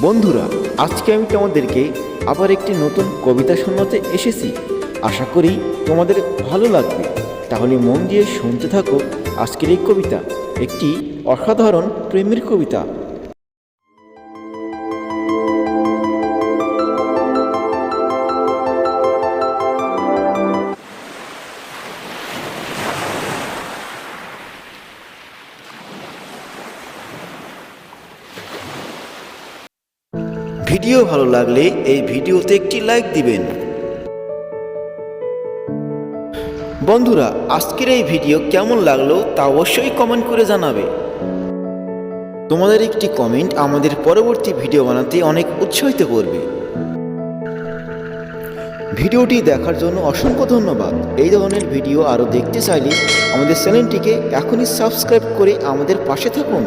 বন্ধুরা, আজকে আমি তোমাদেরকে আবার একটি নতুন কবিতা শোনাতে এসেছি। আশা করি তোমাদের ভালো লাগবে। তাহলে মন দিয়ে শুনতে থাকো আজকের এই কবিতা। একটি অসাধারণ প্রেমের কবিতা। ভিডিও ভালো লাগলে এই ভিডিওতে একটি লাইক দিবেন। বন্ধুরা, আজকের এই ভিডিও কেমন লাগল তা অবশ্যই কমেন্ট করে জানাবে। তোমাদের একটি কমেন্ট আমাদের পরবর্তী ভিডিও বানাতে অনেক উৎসাহিত করবে। ভিডিওটি দেখার জন্য অসংখ্য ধন্যবাদ। এই ধরনের ভিডিও আরও দেখতে চাইলে আমাদের চ্যানেলটিকে এখনই সাবস্ক্রাইব করে আমাদের পাশে থাকুন।